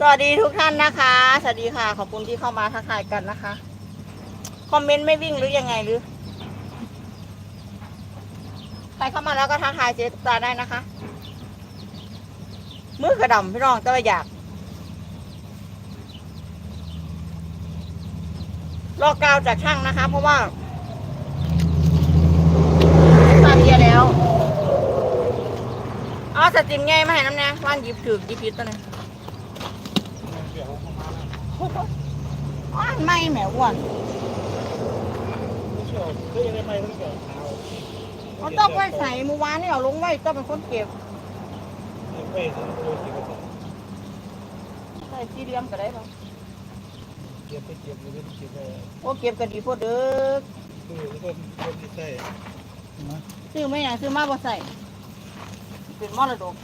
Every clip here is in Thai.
สวัสดีทุกท่านนะคะ สวัสดีค่ะ ขอบคุณที่เข้ามาทักทายกันนะคะ คอมเมนต์ไม่วิ่งหรือยังไงหรือ ใครเข้ามาแล้วก็ทักทายเจ๊ตุ๊กตาได้นะคะ มือกระดำพี่น้องแต่ว่าอยาก รอกาวจากช่างนะคะ เพราะว่าตาเียแล้ว เอาสติมไงมาให้น้ำเนี่ยว่านหยิบถือหยิบผิดตัวนี้ อ้าวไม่แหมอ้วนเขาต้องไว้ใส่เมื่อวานนี่เอาลงไว้ต้องเป็นคนเก็บใส่สี่เหลี่ยมก็ได้ปะโอ้เก็บก็ดีโพดเด้อซื้อไม่อย่างซื้อมาบ่ใส่เป็นมรดก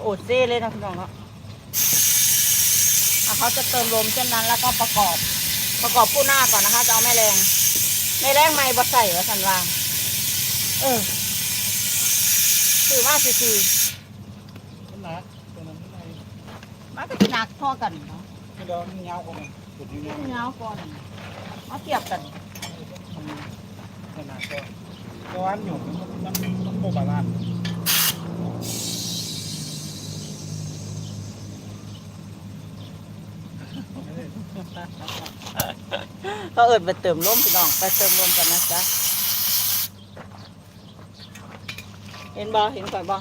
โอ้เซ่เลยนะพี่น้องเนาะ เขาจะเติมลมเช่นนั้นแล้วก็ประกอบประกอบผู้หน้าก่อนนะคะ จะเอาแม่แรงแม่แรงไม่บ่ใส่วะสันวางเออซื้อมาซื้อๆมาก็จะหนักพอกันเนาะเงาก่อนมาเทียบกันร้านอยู่มันมันมันโคบาลาน เขาเอิดไปเติมลมพี่น้องไปเติมลมกันนะจ๊ะเห็นบ่เห็นก่อนบ่อ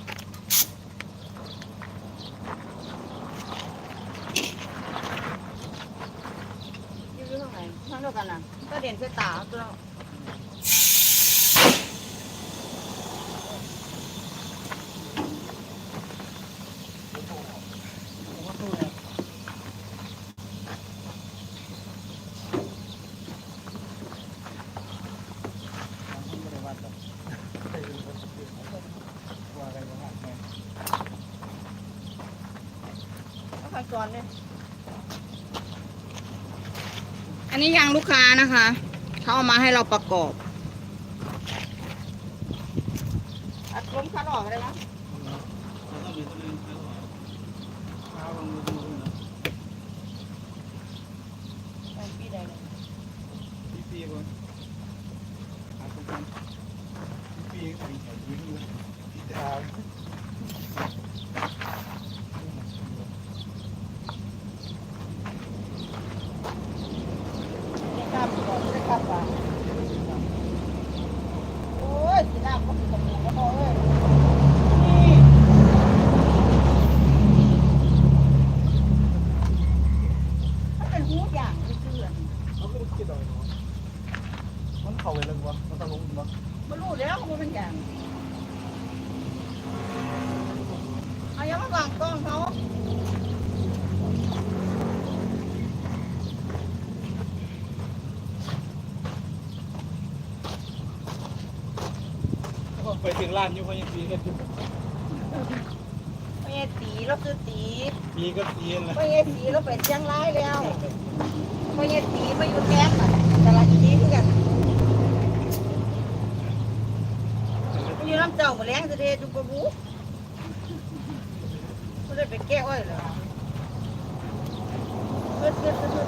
ยู่อยู่ทางไหนทางเดียวกันน่ะก็เด่นใส่ตาตัวเราะ เอาไป ก่อนเลยอันนี้ยางลูกค้านะคะเขาเอามาให้เราประกอบอัดลมคัดออกเลยนะไปปีใดเนี่ย ปีก่อนหาตรงกันปีก็มีแข่งยืนอยู่ที่ดาว ไม่กล้าไปก่อนไม่กล้าไปโอ้ยสีน้ำก็มีตะปูก็พอเอ้ยนี่ถ้าเป็นหูอย่างที่เสื่อน เขาก็คิดเอาเนาะมัน เข้าไปเลยวะมันตะลุงวะไม่รู้แล้วว่าเป็นอย่างเอายังมาวางกล้องเขาไปถึงร้านอยู่เขายังปีกันอยู่ไม่ใช่ตีเราคือตีปีก็ปีนั่นแหละไม่ใช่ตีเราไปเชียงรายแล้วไม่ใช่ตีไม่อยู่แก๊สอะแต่ละทีคือกันมันอยู่น้ำ เจ้าหมดแรงจะเทจุกกระบูไม่ได้ไปแก้อ้อยเลยเกิดเกิดเกิดเกิด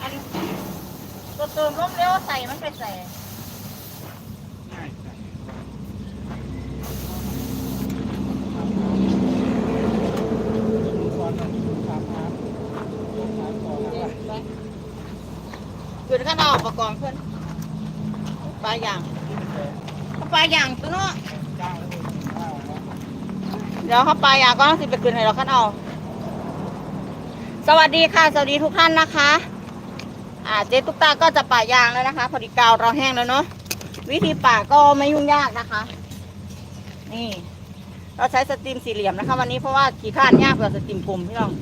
อันตัวเติมล้มเร็วใส่มันไปใส่ ง่ายจังก่อนถามหาถามก่อนนะ ไปขึ้นข้างนอ กอบเพื่อนปลาอย่างปลาอย่างตัวเนาะเดี๋ยวเขาปลาอย่างก็ต้องสิไปขึ้นให้เราข้างนอกสวัสดีค่ะ สวัสดีทุกท่านนะคะ อ่าเจ๊ตุ๊กตาก็จะป่ายางแล้วนะคะ พอดีกาวเราแห้งแล้วเนาะวิธีป่าก็ไม่ยุ่งยากนะคะ นี่ เราใช้สตรีมสี่เหลี่ยมนะคะ วันนี้เพราะว่าขี่ข้านยากกว่าสตรีมกลมพี่น้อง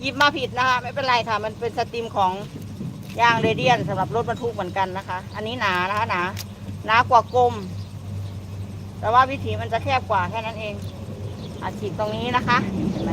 หยิบมาผิดนะคะ ไม่เป็นไรค่ะ มันเป็นสตรีมของ ยางเรเดียนสำหรับรถบรรทุกเหมือนกันนะคะ อันนี้หนานะคะหนาหนากว่ากลม แต่ว่าวิถีมันจะแคบกว่าแค่นั้นเองอาฉีดตรงนี้นะคะเห็นไหม